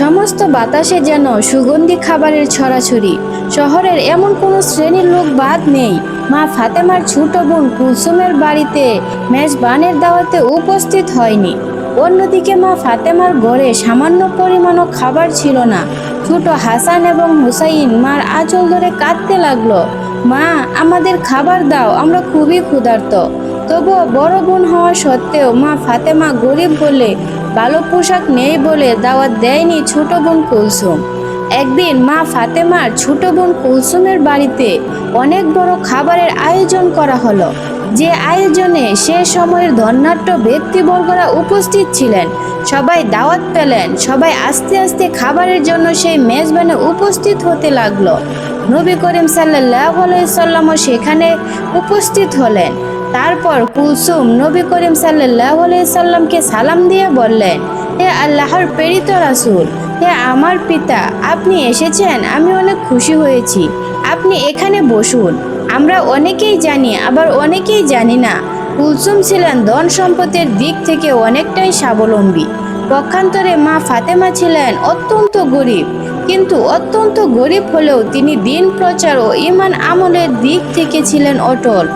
সমস্ত বাতাসে যেন সুগন্ধি খাবারের ছড়াছড়ি। শহরের এমন কোনো শ্রেণির লোক বাদ নেই। মা ফাতেমার ছোট বোন কুলসুমের বাড়িতে মেজবানের দাওয়াতে উপস্থিত হয়নি। অন্যদিকে মা ফাতেমার ঘরে সামান্য পরিমাণও খাবার ছিল না। ছোট হাসান এবং হুসাইন মার আঁচল ধরে কাঁদতে লাগল। মা, আমাদের খাবার দাও, আমরা খুবই ক্ষুধার্ত। তবুও বড় বোন হওয়া সত্ত্বেও মা ফাতেমা গরিব বলে ভালো পোশাক নেই বলে দাওয়াত দেয়নি ছোট বোন কুলসুম। একদিন মা ফাতেমার ছোট বোন কুলসুমের বাড়িতে অনেক বড় খাবারের আয়োজন করা হলো। যে আয়োজনে সে সময়ের ধন্যাঢ্য ব্যক্তিবর্গরা উপস্থিত ছিলেন। সবাই দাওয়াত পেলেন। সবাই আস্তে আস্তে খাবারের জন্য সেই মেজবানে উপস্থিত হতে লাগল। নবী করিম সাল্লাহ সাল্লামও সেখানে উপস্থিত হলেন। তারপর কুলসুম নবী করিম সাল্লাহ সাল্লামকে সালাম দিয়ে বললেন, হে আল্লাহর প্রেরিত রাসূল, হে আমার পিতা, আপনি এসেছেন, আমি অনেক খুশি হয়েছি। আপনি এখানে বসুন, আমরা অনেকেই জানি, আবার অনেকেই জানি না। কুলসুম ছিলেন ধন সম্পদের দিক থেকে অনেকটাই স্বাবলম্বী। পক্ষান্তরে মা ফাতেমা ছিলেন অত্যন্ত গরিব, কিন্তু অত্যন্ত গরিব হলেও তিনি দিন প্রচার ও ইমান আমলের দিক থেকে ছিলেন অটল।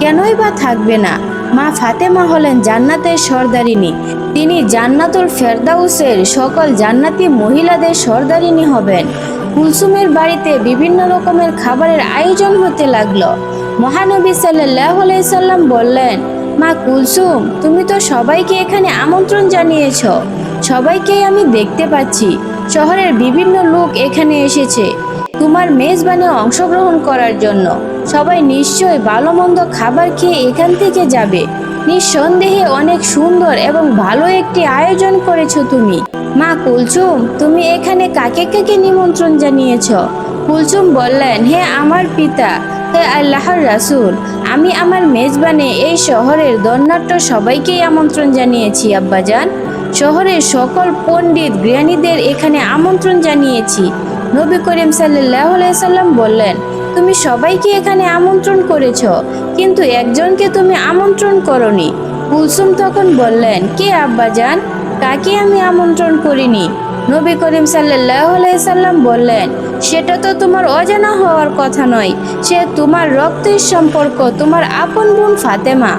কেনই বা থাকবে না? মা ফাতেমা হলেন জান্নাতের সর্দারিনী। তিনি জান্নাতুল ফেরদাউসের সকল জান্নাতি মহিলাদের সর্দারিনী হবেন। কুলসুমের বাড়িতে বিভিন্ন রকমের খাবারের আয়োজন হতে লাগল। মহানবী সাল্লাহ সাল্লাম বললেন, মা কুলসুম, তুমি তো সবাইকে এখানে আমন্ত্রণ জানিয়েছ। সবাইকেই আমি দেখতে পাচ্ছি। শহরের বিভিন্ন লোক এখানে এসেছে। তোমার মেজবানে অংশগ্রহণ করার জন্য। সবাই নিশ্চয় ভালো মন্দ খাবার খেয়ে এখান থেকে যাবে। নিঃসন্দেহে অনেক সুন্দর এবং ভালো একটি আয়োজন করেছ তুমি। মা কুলচুম, তুমি এখানে কাকে কাকে নিমন্ত্রণ জানিয়েছ? কুলচুম বললেন, হে আমার পিতা, হে আল্লাহর রাসুল, আমি আমার মেজবানে এই শহরের দন্নাট্য সবাইকেই আমন্ত্রণ জানিয়েছি, আব্বাজান। শহরের সকল পণ্ডিত জ্ঞানীদের এখানে আমন্ত্রণ জানিয়েছি। নবী করিম সাল্লাহ সাল্লাম বললেন তুমি সবাইকে এখানে আমন্ত্রণ করেছ, কিন্তু একজনকে তুমি আমন্ত্রণ করনি। কুলসুম তখন বললেন, কে আব্বাজান? কাকে আমি আমন্ত্রণ করিনি? নবী করিম সাল্লাহ সাল্লাম বললেন, সেটা তো তোমার অজানা হওয়ার কথা নয়। সে তোমার রক্তের সম্পর্ক, তোমার আপন বোন ফাতেমা।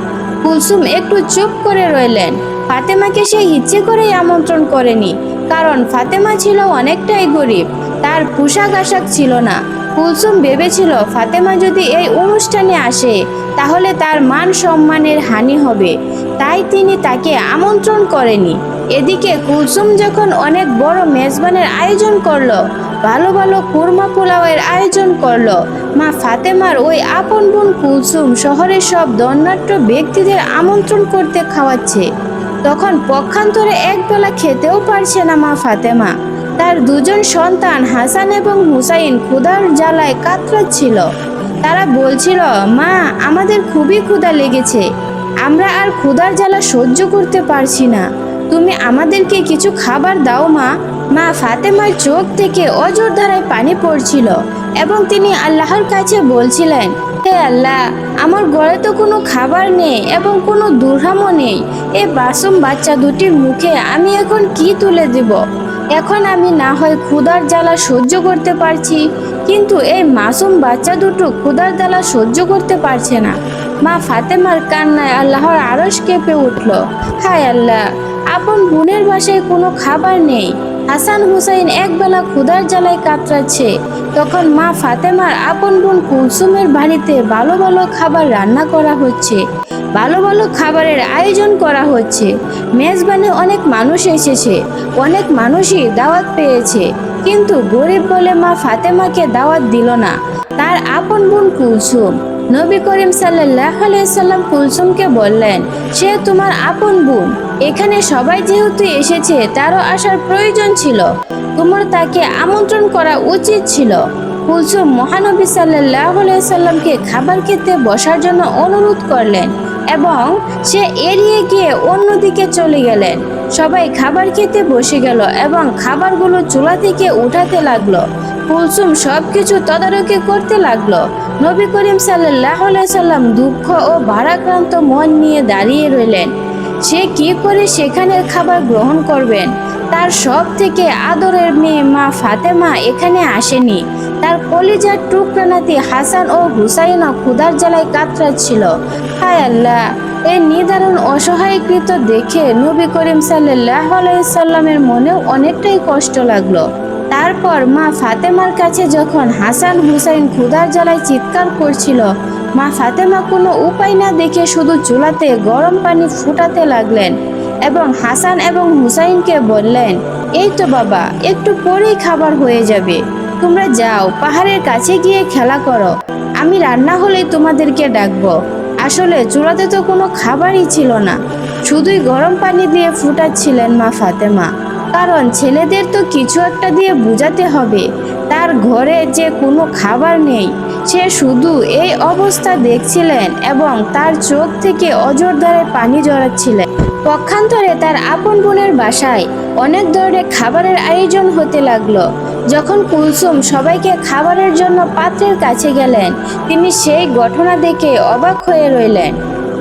কুলসুম একটু চুপ করে রইলেন। ফাতেমাকে সে ইচ্ছে করেই আমন্ত্রণ করেনি, কারণ ফাতেমা ছিল অনেকটাই গরিব, তার পোশাক আশাক ছিল না। কুলসুম ভেবেছিল ফাতেমা যদি এই অনুষ্ঠানে আসে, তাহলে তার মান সম্মানের হানি হবে। তাই তিনি তাকে আমন্ত্রণ করেনি। এদিকে কুলসুম যখন অনেক বড় মেজবানের আয়োজন করল, ভালো ভালো কুরমা পোলাওয়ের আয়োজন করল, মা ফাতেমার ওই আপন বোন কুলসুম শহরের সব দন্নাট্য ব্যক্তিদের আমন্ত্রণ করতে খাওয়াচ্ছে। তখন পক্ষান্তরে একবেলা খেতেও পারছে না মা ফাতেমা। তার দুজন সন্তান হাসান এবং হুসাইন ক্ষুধার জ্বালায় কাতরাচ্ছিল। তারা বলছিল, মা, আমাদের খুবই ক্ষুধা লেগেছে। আমরা আর ক্ষুধার জ্বালা সহ্য করতে পারছি না। তুমি আমাদেরকে কিছু খাবার দাও, মা। মা ফাতেমার চোখ থেকে অজর ধারায় পানি পড়ছিল এবং তিনি আল্লাহর কাছে বলছিলেন, হে আল্লাহ, আমার ঘরে তো কোনো খাবার নেই এবং কোনো দুর্হামও নেই। এ বাসুম বাচ্চা দুটির মুখে আমি এখন কি তুলে দেব? এখন আমি না হয় ক্ষুধার জ্বালা সহ্য করতে পারছি, কিন্তু এই মাসুম বাচ্চা দুটো ক্ষুধার জ্বালা সহ্য করতে পারছে না। মা ফাতেমার কান্নায় আল্লাহর আরস কেঁপে উঠল। হায় আল্লাহ, আপন বোনের বাসায় কোনো খাবার নেই। হাসান হুসাইন একবেলা ক্ষুধার জ্বালায় কাতরাচ্ছে। তখন মা ফাতেমার আপন বোন কুলসুমের বাড়িতে ভালো ভালো খাবার রান্না করা হচ্ছে। ভালো ভালো খাবারের আয়োজন করা হচ্ছে। মেজবানে অনেক মানুষ এসেছে, অনেক মানুষই দাওয়াত পেয়েছে। কিন্তু গরিব বলে মা ফাতেমাকে দাওয়াত দিল না। তার আপন বোন কুলসুম। নবী করিম সাল্লাহ আলাইসাল্লাম কুলসুমকে বললেন, সে তোমার আপন বোন। এখানে সবাই যেহেতু এসেছে, তারও আসার প্রয়োজন ছিল। তোমার তাকে আমন্ত্রণ করা উচিত ছিল। কুলসুম মহানবী সাল্লাহ আলাইসাল্লামকে খাবার খেতে বসার জন্য অনুরোধ করলেন। এবং সে এড়িয়ে গিয়ে অন্যদিকে চলে গেলেন। সবাই খাবার খেতে বসে গেল এবং খাবারগুলো চুলা থেকে উঠাতে লাগল। কুলসুম সবকিছু তদারকি করতে লাগল। নবী করিম সাল্লাহ সাল্লাম দুঃখ ও ভারাক্রান্ত মন নিয়ে দাঁড়িয়ে রইলেন। সে কি করে সেখানের খাবার গ্রহণ করবেন? তার সব থেকে আদরের মেয়ে মা ফাতেমা এখানে আসেনি। তার কলিজার টুকরা নাতি হাসান ও হুসাইনও ক্ষুধার জ্বালায় কাতরাচ্ছিল। হায় আল্লাহ, এই নিদারুণ অসহায়কৃত দেখে নবী করিম সাল্লাহ আলাইসাল্লামের মনেও অনেকটাই কষ্ট লাগল। তারপর মা ফাতেমার কাছে যখন হাসান হুসাইন ক্ষুধার জ্বালায় চিৎকার করছিল, মা ফাতেমা কোনো উপায় না দেখে শুধু চুলাতে গরম পানি ফুটাতে লাগলেন এবং হাসান এবং হুসাইনকে বললেন, এই তো বাবা, একটু পরেই খাবার হয়ে যাবে। তোমরা যাও, পাহাড়ের কাছে গিয়ে খেলা করো। আমি রান্না হলেই তোমাদেরকে ডাকবো। আসলে চুলাতে তো কোনো খাবারই ছিল না। শুধুই গরম পানি দিয়ে ফুটাচ্ছিলেন মা ফাতেমা। কারণ ছেলেদের তো কিছু একটা দিয়ে বুঝাতে হবে। তার ঘরে যে কোনো খাবার নেই। সে শুধু এই অবস্থা দেখছিলেন এবং তার চোখ থেকে অজর দ্বারে পানি জড়াচ্ছিলেন পক্ষান্তরে তার আপন বোনের বাসায় অনেক ধরনের খাবারের আয়োজন হতে লাগল। যখন কুলসুম সবাইকে খাবারের জন্য পাত্রের কাছে গেলেন, তিনি সেই ঘটনা দেখে অবাক হয়ে রইলেন।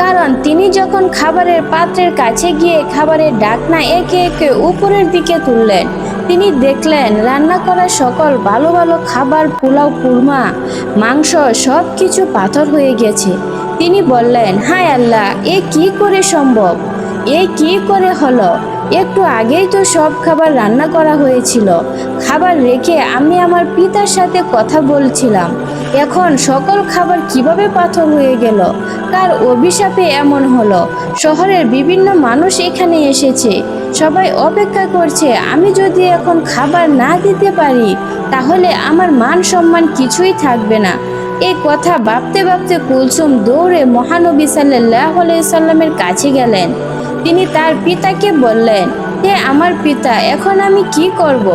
কারণ তিনি যখন খাবারের পাত্রের কাছে গিয়ে খাবারের ডাকনা একে একে উপরের দিকে তুললেন, তিনি দেখলেন রান্না করা সকল ভালো ভালো খাবার, পোলাও, কুরমা, মাংস সব কিছু পাথর হয়ে গেছে। তিনি বললেন, হায় আল্লাহ, এ কি করে সম্ভব? এ কি করে হলো? একটু আগেই তো সব খাবার রান্না করা হয়েছিল। খাবার রেখে আমি আমার পিতার সাথে কথা বলছিলাম। এখন সকল খাবার কীভাবে পাথর হয়ে গেল? কার অভিশাপে এমন হলো? শহরের বিভিন্ন মানুষ এখানে এসেছে। সবাই অপেক্ষা করছে, আমি যদি এখন খাবার না দিতে পারি, তাহলে আমার মান সম্মান কিছুই থাকবে না। এই কথা ভাবতে ভাবতে কুলসুম দৌড়ে মহানবী সাল্লাহ সাল্লামের কাছে গেলেন। তিনি তার পিতাকে বললেন, হে আমার পিতা, এখন আমি কি করব।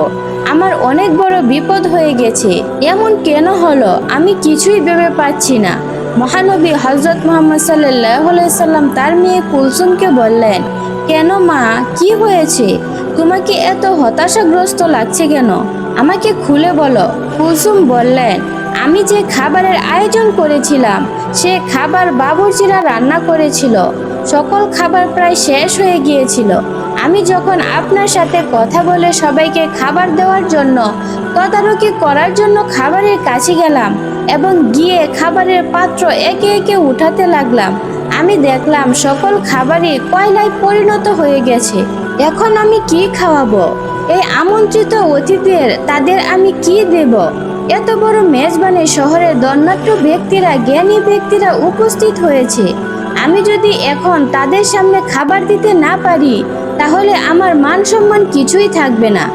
আমার অনেক বড় বিপদ হয়ে গেছে। এমন কেন হলো? আমি কিছুই ভেবে পাচ্ছি না। মহানবী হজরত মোহাম্মদ সাল্লাম তার মেয়ে কুলসুমকে বললেন, কেন মা? কি হয়েছে? তোমাকে এত হতাশাগ্রস্ত লাগছে কেন? আমাকে খুলে বলো। কুলসুম বললেন আমি যে খাবারের আয়োজন করেছিলাম, সে খাবার বাবুর্চিরা রান্না করেছিল। সকল খাবার প্রায় শেষ হয়ে গিয়েছিল। আমি যখন আপনার সাথে কথা বলে সবাইকে খাবার দেওয়ার জন্য, তদারকি করার জন্য খাবারের কাছে গেলাম এবং গিয়ে খাবারের পাত্র একে একে উঠাতে লাগলাম। আমি দেখলাম সকল খাবারই কয়লায় পরিণত হয়ে গেছে। এখন আমি কি খাওয়াবো? এই আমন্ত্রিত অতিথিদের, তাদের আমি কি দেব? এত বড় মেজবানি শহরের দন্নাট্য ব্যক্তিরা, জ্ঞানী ব্যক্তিরা উপস্থিত হয়েছে। আমি যদি এখন তাদের সামনে খাবার দিতে না পারি, তাহলে আমার মান সম্মান কিছুই থাকবে না।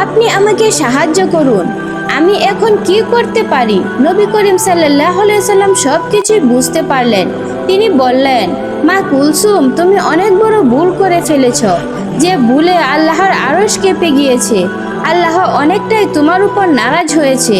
আপনি আমাকে সাহায্য করুন। আমি এখন কি করতে পারি? নবী করিম সাল্লাহ সাল্লাম সব কিছুই বুঝতে পারলেন। তিনি বললেন, মা কুলসুম, তুমি অনেক বড় ভুল করে ফেলেছ। যে ভুলে আল্লাহর আরস কেঁপে গিয়েছে আল্লাহ অনেকটাই তোমার উপর নারাজ হয়েছে,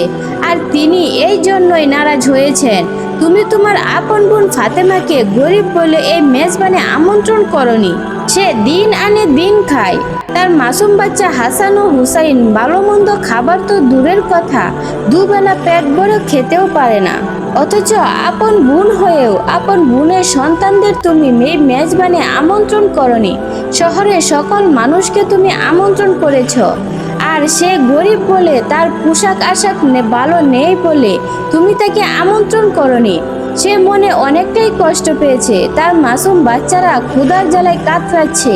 আর তিনি এই জন্যই নারাজ হয়েছেন। তুমি তোমার আপন বোন ফাতেমাকে গরিব বলে এই মেজবানে আমন্ত্রণ করনি। সে দিন আনে দিন খায়। তার মাসুম বাচ্চা হাসান ও হুসাইন ভালো মন্দ খাবার তো দূরের কথা, দুবেলা পেট ভরে খেতেও পারে না। অথচ আপন বোন হয়েও আপন বোনের সন্তানদের তুমি মেয়ে মেজবানে আমন্ত্রণ করনি। শহরে সকল মানুষকে তুমি আমন্ত্রণ করেছ। আর সে গরিব বলে, তার পোশাক আশাক ভালো নেই বলে তুমি তাকে আমন্ত্রণ করনি। সে মনে অনেকটাই কষ্ট পেয়েছে। তার মাসুম বাচ্চারা ক্ষুধার জ্বালায় কাতরাচ্ছে।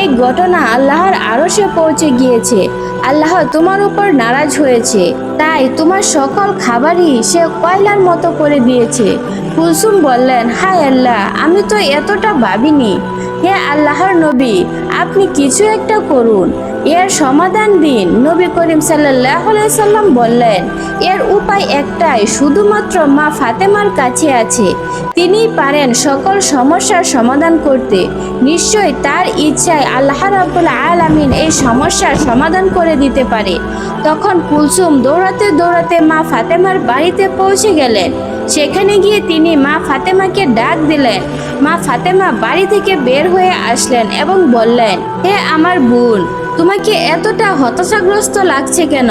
এই ঘটনা আল্লাহর আরও সে পৌঁছে গিয়েছে। আল্লাহ তোমার উপর নারাজ হয়েছে। তাই তোমার সকল খাবারই সে কয়লার মতো করে দিয়েছে। কুলসুম বললেন, হায় আল্লাহ, আমি তো এতটা ভাবিনি। হে আল্লাহর নবী, আপনি কিছু একটা করুন। এর সমাধান দিন। নবী করিম সাল্লাম বললেন, এর উপায় একটাই, শুধুমাত্র মা ফাতেমার কাছে আছে। তিনি পারেন সকল সমস্যার সমাধান করতে। নিশ্চয় তার ইচ্ছায় আল্লাহ রাবুল আলামিন এই সমস্যার সমাধান করে দিতে পারে। তখন কুলসুম দৌড়াতে দৌড়াতে মা ফাতেমার বাড়িতে পৌঁছে গেলেন। সেখানে গিয়ে তিনি মা ফাতেমাকে ডাক দিলেন। মা ফাতেমা বাড়ি থেকে বের হয়ে আসলেন এবং বললেন, হে আমার বোন তোমাকে এতটা হতাশাগ্রস্ত লাগছে কেন?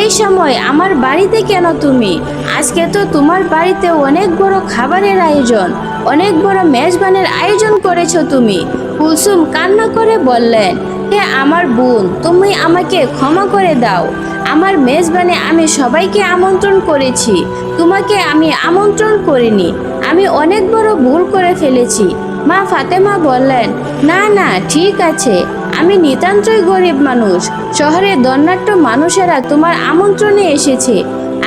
এই সময় আমার বাড়িতে কেন তুমি? আজকে তো তোমার বাড়িতে অনেক বড় খাবারের আয়োজন, অনেক বড় মেজবানের আয়োজন করেছ তুমি। কুলসুম কান্না করে বললেন, হে আমার বোন, তুমি আমাকে ক্ষমা করে দাও। আমার মেজবানে আমি সবাইকে আমন্ত্রণ করেছি। তোমাকে আমি আমন্ত্রণ করিনি। আমি অনেক বড় ভুল করে ফেলেছি। মা ফাতেমা বললেন, না না, ঠিক আছে। আমি নিতান্তই গরিব মানুষ। শহরের দণ্ডাট্য মানুষেরা তোমার আমন্ত্রণে এসেছে।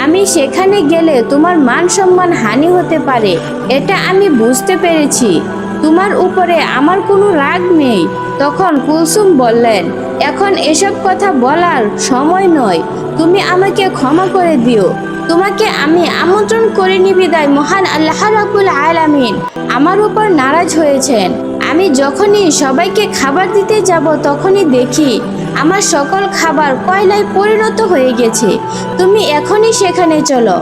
আমি সেখানে গেলে তোমার মান সম্মান হানি হতে পারে, এটা আমি বুঝতে পেরেছি। তোমার উপরে আমার কোনো রাগ নেই। তখন কুলসুম বললেন, এখন এসব কথা বলার সময় নয়। তুমি আমাকে ক্ষমা করে দিও। তোমাকে আমি আমন্ত্রণ করে বিদায়। মহান আল্লাহ রাবুল আলামিন আমার উপর নারাজ হয়েছেন। আমি যখনই সবাইকে খাবার দিতে যাব তখনই দেখি আমার সকল খাবার কয়লায় পরিণত হয়ে গেছে। তুমি এখনই সেখানে চলো।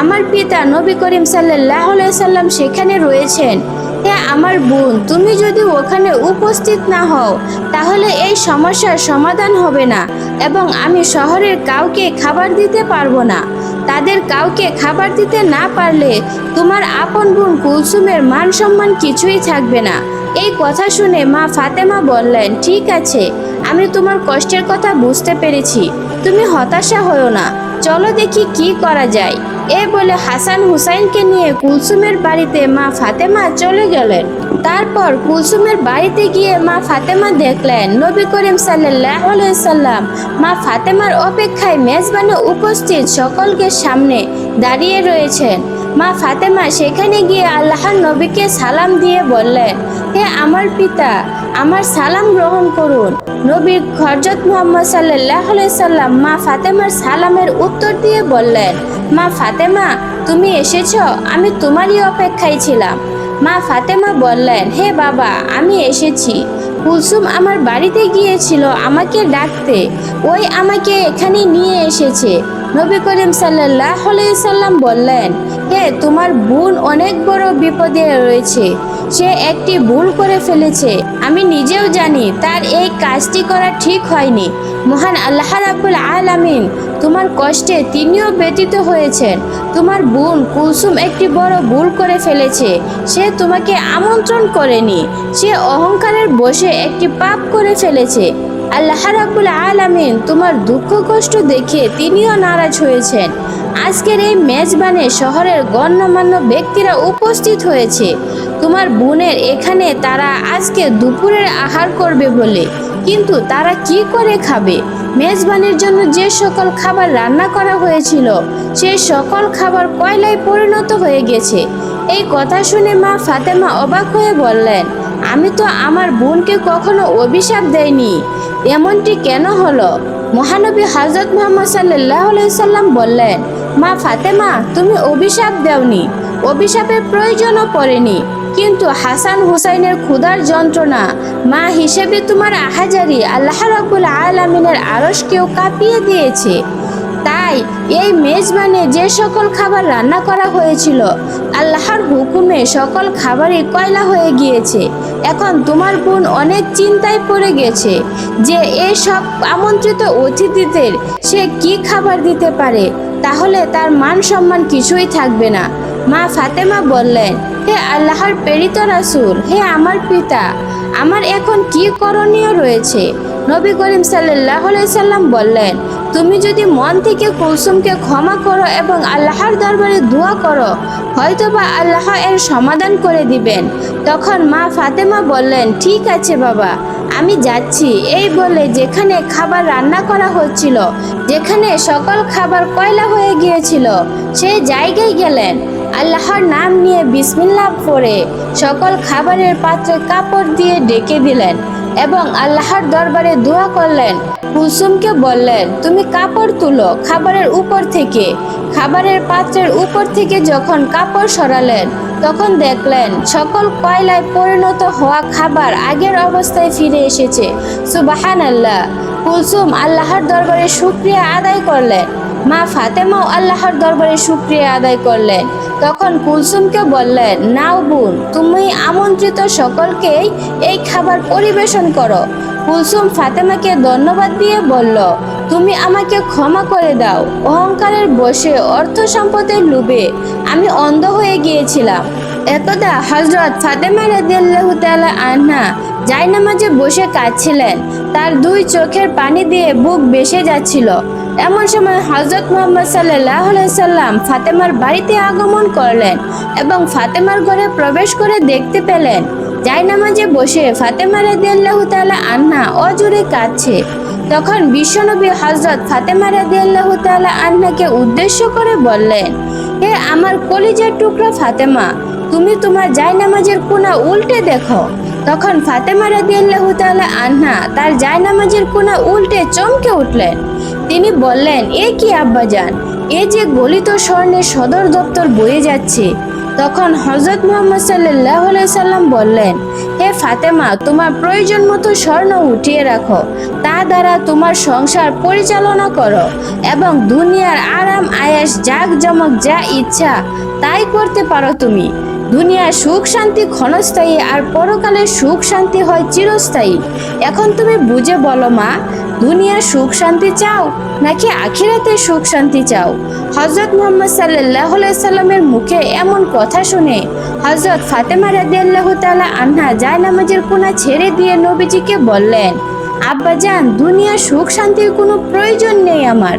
আমার পিতা নবী করিম সাল্লাহ সাল্লাম সেখানে রয়েছেন। হ্যাঁ আমার বোন, তুমি যদি ওখানে উপস্থিত না হও, তাহলে এই সমস্যার সমাধান হবে না এবং আমি শহরের কাউকে খাবার দিতে পারব না। তাদের কাউকে খাবার দিতে না পারলে তোমার আপন বোন কুলসুমের মান সম্মান কিছুই থাকবে না। এই কথা শুনে মা ফাতেমা বললেন, ঠিক আছে, আমি তোমার কষ্টের কথা বুঝতে পেরেছি। তুমি হতাশা হও না। চলো দেখি কি করা যায়। এ বলে হাসান হুসাইনকে নিয়ে কুলসুমের বাড়িতে মা ফাতেমা চলে গেলেন। তারপর কুলসুমের বাড়িতে গিয়ে মা ফাতেমা দেখলেন, নবী করিম সাল্লাম মা ফাতেমার অপেক্ষায় মেজবানে উপস্থিত সকলকে সামনে দাঁড়িয়ে রয়েছেন। মা ফাতেমা সেখানে গিয়ে আল্লাহর নবীকে সালাম দিয়ে বললেন হে আমার পিতা, আমার সালাম গ্রহণ করুন। নবীর হরজত মোহাম্মদ সাল্লাহ সাল্লাম মা ফাতেমার সালামের উত্তর দিয়ে বললেন মা ফাতেমা, তুমি এসেছ? আমি তোমারই অপেক্ষায় ছিলাম। মা ফাতেমা বললেন হে বাবা, আমি এসেছি। কুলসুম আমার বাড়িতে গিয়েছিল, আমাকে ডাকতে। ওই আমাকে এখানে নিয়ে এসেছে। নবী করিম সাল্লাহ সাল্লাম বললেন, হে, তোমার বোন অনেক বড় বিপদে রয়েছে। সে একটি ভুল করে ফেলেছে। আমি নিজেও জানি তার এই কাজটি করা ঠিক হয়নি। মহান আল্লাহ রাবুল আলামিন তোমার কষ্টে তিনিও ব্যতীত হয়েছেন। তোমার বোন কুলসুম একটি বড় ভুল করে ফেলেছে। সে তোমাকে আমন্ত্রণ করেনি। সে অহংকারের বসে একটি পাপ করে ফেলেছে। আল্লাহ রাবুল আলামিন তোমার দুঃখ কষ্ট দেখে তিনিও নারাজ হয়েছেন। আজকের এই মেজবানে শহরের গণ্যমান্য ব্যক্তিরা উপস্থিত হয়েছে। তোমার বোনের এখানে তারা আজকে দুপুরের আহার করবে বলে। কিন্তু তারা কি করে খাবে? মেজবানের জন্য যে সকল খাবার রান্না করা হয়েছিল, সে সকল খাবার কয়লায় পরিণত হয়ে গেছে। এই কথা শুনে মা ফাতেমা অবাক হয়ে বললেন আমি তো আমার বোনকে কখনো অভিশাপ দেয়নি এমনটি কেন হলো? মহানবী হজরত মোহাম্মদ সাল্লাম বললেন, মা ফাতেমা, তুমি অভিশাপ দেওনি। অভিশাপের প্রয়োজনও পড়েনি। কিন্তু হাসান হুসাইনের ক্ষুধার যন্ত্রণা, মা হিসেবে তোমার আহাজারি আল্লাহ রাব্বুল আলামিনের আরশকেও কাঁপিয়ে দিয়েছে। তাই এই মেজবানে যে সকল খাবার রান্না করা হয়েছিল, আল্লাহর হুকুমে সকল খাবারই কয়লা হয়ে গিয়েছে। এখন তোমার বোন অনেক চিন্তায় পড়ে গেছে যে এই সব আমন্ত্রিত অতিথিদের সে কি খাবার দিতে পারে। তাহলে তার মান সম্মান কিছুই থাকবে না। মা ফাতেমা বললেন, হে আল্লাহর প্রেরিত রাসূল, হে আমার পিতা, আমার এখন কি করণীয় রয়েছে? নবী করিম সাল্লাহ সাল্লাম বললেন তুমি যদি মন থেকে কুলসুমকে ক্ষমা করো এবং আল্লাহর দরবারে দোয়া করো, হয়তোবা আল্লাহ এর সমাধান করে দিবেন। তখন মা ফাতেমা বললেন, ঠিক আছে বাবা, আমি যাচ্ছি। এই বলে যেখানে খাবার রান্না করা হচ্ছিল, যেখানে সকল খাবার কয়লা হয়ে গিয়েছিল সেই জায়গায় গেলেন। আল্লাহর নাম নিয়ে বিসমিল্লাহ পড়ে সকল খাবারের পাত্রে কাপড় দিয়ে ডেকে দিলেন। এবং আল্লাহর দরবারে দোয়া করলেন। কুলসুমকে বললেন, তুমি কাপড় তুলো খাবারের উপর থেকে। খাবারের পাত্রের উপর থেকে যখন কাপড় সরালেন, তখন দেখলেন, সকল কয়লায় পরিণত হওয়া খাবার আগের অবস্থায় ফিরে এসেছে। সুবাহান আল্লাহ কুলসুম আল্লাহর দরবারে শুক্রিয়া আদায় করলেন। মা ফাতেমাও আল্লাহর দরবারে শুক্রিয়া আদায় করলেন। তখন কুলসুমকে বললেন, নাও বোন, তুমি আমন্ত্রিত সকলকেই এই খাবার পরিবেশন করো। কুলসুম ফাতেমাকে ধন্যবাদ দিয়ে বলল, তুমি আমাকে ক্ষমা করে দাও, অহংকারের বসে অর্থ সম্পদের লোভে আমি অন্ধ হয়ে গিয়েছিলাম। একদা হজরত ফাতেমা রাদিয়াল্লাহু তাআলা আনহা জায়নামাজে বসে কাঁদছিলেন। তার দুই চোখের পানি দিয়ে বুক বেসে যাচ্ছিল। এমন সময় হজরত মোহাম্মদ সাল্লাহ সাল্লাম ফাতেমার বাড়িতে আগমন করলেন এবং ফাতেমার ঘরে প্রবেশ করে দেখতে পেলেন জায়নামাজে বসে ফাতেমা রাদিয়াল্লাহু তাআলা আন্না অজুরে কাঁদছে। তখন বিশ্বনবী হজরত ফাতেমা রাদিয়াল্লাহু তাআলা আন্নাকে উদ্দেশ্য করে বললেন, হে আমার কলিজার টুকরা ফাতেমা, তুমি তোমার জায়নামাজের কোনা উল্টে দেখো। তখন ফাতেমা রাদিয়াল্লাহু তাআলা আন্না তার জায়নামাজের কোনা উল্টে চমকে উঠলেন। তিনি বললেন, এ কি আব্বাজান? এ যে গলিত স্বর্ণের সদর দপ্তর বয়ে যাচ্ছে। তখন হজরত মোহাম্মদ সাল্লাহ সাল্লাম বললেন, হে ফাতেমা, তোমার প্রয়োজন মতো স্বর্ণ উঠিয়ে রাখো। তা দ্বারা তোমার সংসার পরিচালনা করো এবং দুনিয়ার আরাম, আয়াস জাগ জমক যা ইচ্ছা, তাই করতে পারো তুমি। দুনিয়ার সুখ শান্তি ক্ষণস্থায়ী আর পরকালের সুখ শান্তি হয় চিরস্থায়ী। এখন তুমি বুঝে বলো মা দুনিয়ার সুখ শান্তি চাও নাকি আখিরাতে সুখ শান্তি চাও? হজরত মোহাম্মদ সাল্লাহ সাল্লামের মুখে এমন কথা শুনে হজরত ফাতেমা রাদিয়াল্লাহ তাআলা আন্হা যায় নামাজের কোনা ছেড়ে দিয়ে নবীজিকে বললেন, আব্বা আব্বাজান দুনিয়ার সুখ শান্তির কোনো প্রয়োজন নেই আমার।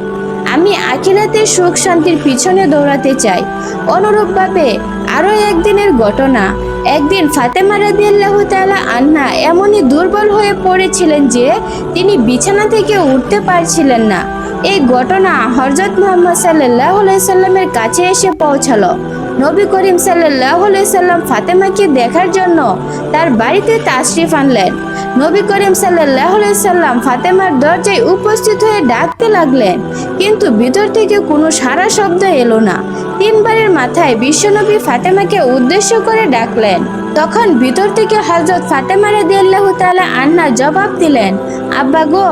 আমি আখিরাতে সুখ শান্তির পিছনে দৌড়াতে চাই। অনুরূপভাবে আরও একদিনের ঘটনা একদিন ফাতেমা রাদিয়াল্লাহু তাআলা আন্না এমনই দুর্বল হয়ে পড়েছিলেন যে তিনি বিছানা থেকে উঠতে পারছিলেন না। এই ঘটনা হজরত মোহাম্মদ সাল্লাহ সাল্লামের কাছে এসে পৌঁছালো। নবী করিম সাল্লাহ সাল্লাম ফাতেমাকে দেখার জন্য তার বাড়িতে তাশরিফ আনলেন। নবী করিম সাল্লাহ সাল্লাম ফাতেমার দরজায় উপস্থিত হয়ে ডাকতে লাগলেন, কিন্তু ভিতর থেকে কোনো সারা শব্দ এলো না। তিনবারের মাথায় বিশ্বনবী ফাতেমাকে উদ্দেশ্য করে ডাকলেন। তখন ভিতর থেকে হজরত ফাতেমা রাদিয়াল্লাহু তাআলা আন্না জবাব দিলেন, আব্বা গো,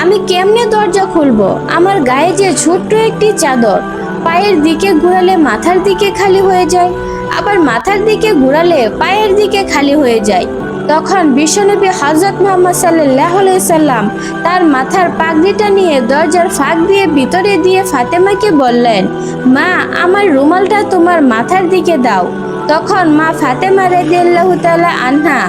আমি কেমনে দরজা খুলবো? আমার গায়ে যে ছোট্ট একটি চাদর পায়ের দিকে ঘুরালে মাথার দিকে খালি হয়ে যায়, আবার মাথার দিকে ঘুরালে পায়ের দিকে খালি হয়ে যায়। তখন বিশ্বনবী হজরত মোহাম্মদ সাল্লাহ সাল্লাম তার মাথার পাগড়িটা নিয়ে দরজার ফাঁক দিয়ে ভিতরে দিয়ে ফাতেমাকে বললেন, মা, আমার রুমালটা তোমার মাথার দিকে দাও। তখন মা ফাতেমা রেদিয়াল্লাহু তাআলা আনহা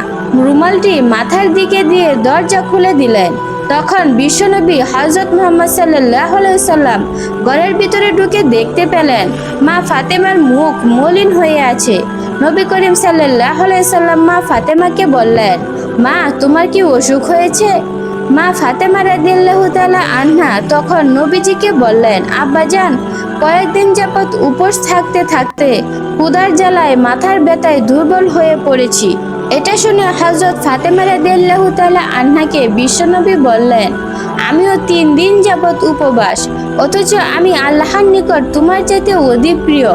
রুমালটি মাথার দিকে দিয়ে দরজা খুলে দিলেন। তখন বিশ্বনবী হজরত মোহাম্মদ সাল্লাহ সাল্লাম ঘরের ভিতরে ঢুকে দেখতে পেলেন, মা ফাতেমার মুখ মলিন হয়ে আছে। নবী করিম সাল্লাহ সাল্লাম মা ফাতেমাকে বললেন, মা, তোমার কি অসুখ হয়েছে? মা ফাতেমা রাদিয়াল্লাহু তাআলা আনহা তখন নবীজিকে বললেন আব্বাজান কয়েকদিন যাবৎ উপোস থাকতে থাকতে ক্ষুধার জ্বালায় মাথার ব্যথায় দুর্বল হয়ে পড়েছি। এটা শুনে হজরত ফাতেমা রাদিয়াল্লাহু তাআলা আনহাকে বিশ্বনবী বললেন, আমিও তিন দিন যাবৎ উপবাস, অথচ আমি আল্লাহর নিকট তোমার চাইতে অধিক প্রিয়।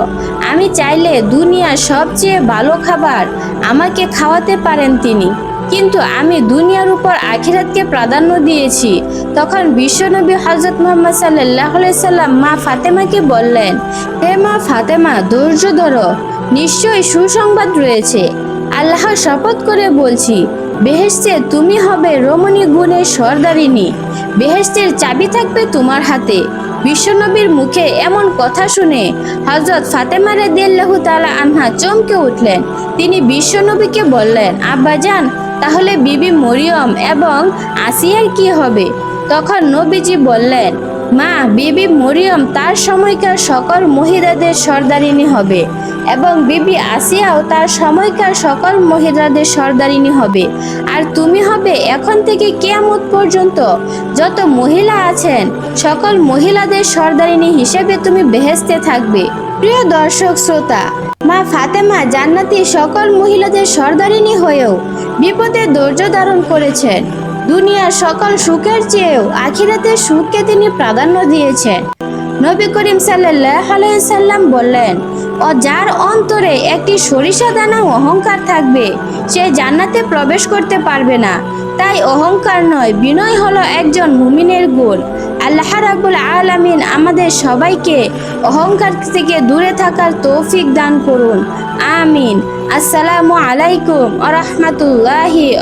আমি চাইলে দুনিয়ার সবচেয়ে ভালো খাবার আমাকে খাওয়াতে পারেন তিনি। কিন্তু আমি দুনিয়ার উপর আখিরাতকে প্রাধান্য দিয়েছি। তখন বিশ্বনবী হজরত মোহাম্মদ সাল্লাহ সাল্লাম মা ফাতেমাকে বললেন, হে মা ফাতেমা, ধৈর্য ধরো। নিশ্চয়ই সুসংবাদ রয়েছে। আল্লাহর শপথ করে বলছি, বেহেশতে তুমি হবে রমণী গুণের সর্দারিনী বেহেশতের চাবি থাকবে তোমার হাতে। বিশ্বনবীর মুখে এমন কথা শুনে হজরত ফাতেমা রাদিয়াল্লাহু তালা আনহা চমকে উঠলেন। তিনি বিশ্বনবীকে বললেন, আব্বা যান তাহলে বিবি মরিয়ম এবং আসিয়ার কি হবে? তখন নবীজি বললেন, মা, বিবি মরিয়ম তার সময়কার সকল মহিলাদের সর্দারিনী হবে। এবং বিবি আসিয়াও তার সময়কার সকল মহিলাদের সর্দারিনী হবে। আর তুমি হবে এখন থেকে কেয়ামত পর্যন্ত যত মহিলা আছেন, সকল মহিলাদের সর্দারিনী হিসেবে তুমি বেহেস্তে থাকবে। প্রিয় দর্শক, শ্রোতা, মা ফাতেমা জান্নাতি সকল মহিলাদের সর্দারিনী হয়েও বিপদে ধৈর্য ধারণ করেছেন। দুনিয়ার সকল সুখের চেয়েও আখিরাতের সুখকে তিনি প্রাধান্য দিয়েছেন। নবী করিম সাল্লাহ সাল্লাম বললেন ও যার অন্তরে একটি সরিষা দানা অহংকার থাকবে, সে জান্নাতে প্রবেশ করতে পারবে না। তাই অহংকার নয়, বিনয় হলো একজন মুমিনের গুণ। আল্লাহ রাবুল আলামিন আমাদের সবাইকে অহংকার থেকে দূরে থাকার তৌফিক দান করুন। আমিন। আসসালামু আলাইকুম আ রহমতুল্লাহি